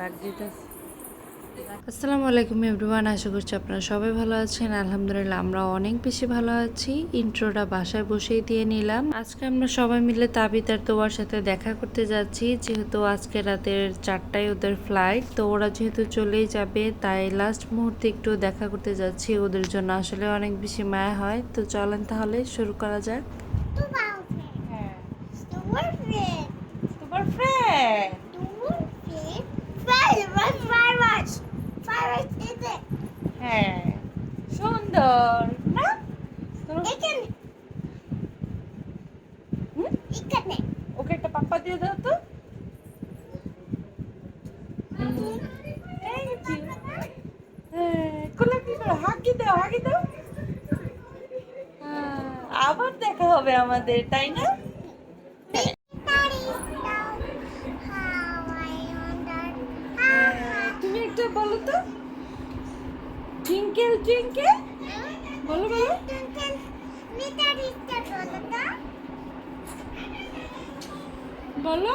ডাক দিতেছে আসসালামু আলাইকুম এভরিওয়ান আশা করছি আপনারা সবাই ভালো আছেন। আলহামদুলিল্লাহ আমরা অনেক বেশি ভালো আছি। ইন্ট্রোটা বাসায় বসেই দিয়ে নিলাম। আজকে আমরা সবাই মিলে তাবিতার তোয়ার সাথে দেখা করতে যাচ্ছি। যেহেতু আজকে রাতের চারটায় ওদের ফ্লাইট তো ওরা যেহেতু চলেই যাবে তাই লাস্ট মুহূর্তে একটু দেখা করতে যাচ্ছি। ওদের জন্য আসলে অনেক বেশি মায়া হয়। তো চলেন তাহলে শুরু করা যাক। হ্যাঁ। হ্যাঁ। সুন্দর না? ওকে একটা পাপ্পা দিয়ে দাও তো. হ্যাঁ, হাগি দাও হাগি দাও। হ্যাঁ, আবার দেখা হবে আমাদের তাই না? একটা বলো তো টুইঙ্কেল টুইঙ্কেল? বলো বলো। বলো।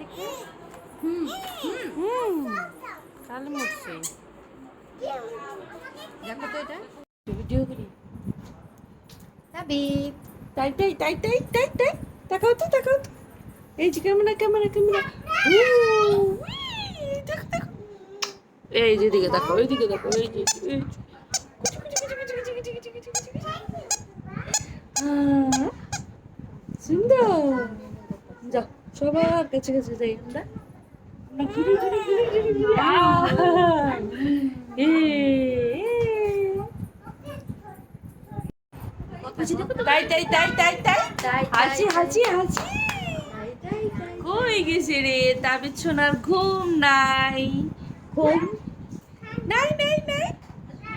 দেখতে হুম কাল মরছে দেখো তো এটা ভিডিও করি তাবি তাই তাই তাই তাই তাই তাই এই যে ক্যামেরা ক্যামেরা ক্যামেরা এই যে দিকে দেখো ওই দিকে দেখো এই যে সুন্দর। যাও সবার কাছে কাছে যাই আমরা। তাই তাই তাই তাই তাই। হাসি হাসি হাসি কই গেছে রে তাবিজ সোনার ঘুম নাই। ঘুম নাই নাই নাই।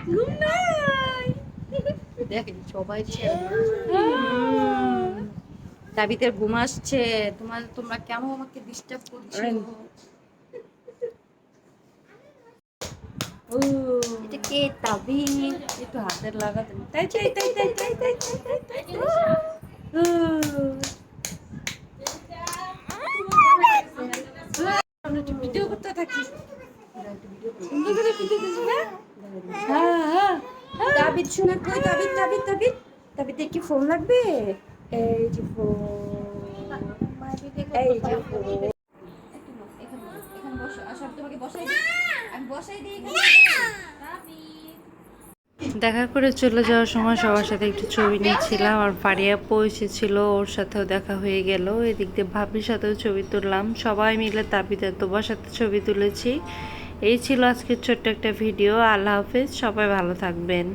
ঘুম নাই। দেখেন সবাই ছেড়ে ঘুম আসছে তোমার তোমরা কেন আমাকে ডিস্টার্ব করছ। এটা কে তাবি একটু হাতের লাগাতে তাই তাই তাই তাই তাই ভিডিও করতে থাকি। করে ভিডিও হ্যাঁ? হ্যাঁ হ্যাঁ। তাবিদ শোনা, কই তাবিদ তাবিদ তাবিদ তাবিদের কি ফোন লাগবে? এই যে এই যে দেখা করে চলে যাওয়ার সময় সবার সাথে একটু ছবি নিচ্ছিলাম আর পাড়িয়া পৌঁছেছিল ওর সাথেও দেখা হয়ে গেল। এদিক দিয়ে ভাবির সাথেও ছবি তুললাম। সবাই মিলে তাবিতে তোমার সাথে ছবি তুলেছি। এই ছিল আজকের ছোট্ট একটা ভিডিও। আল্লাহ হাফেজ, সবাই ভালো থাকবেন।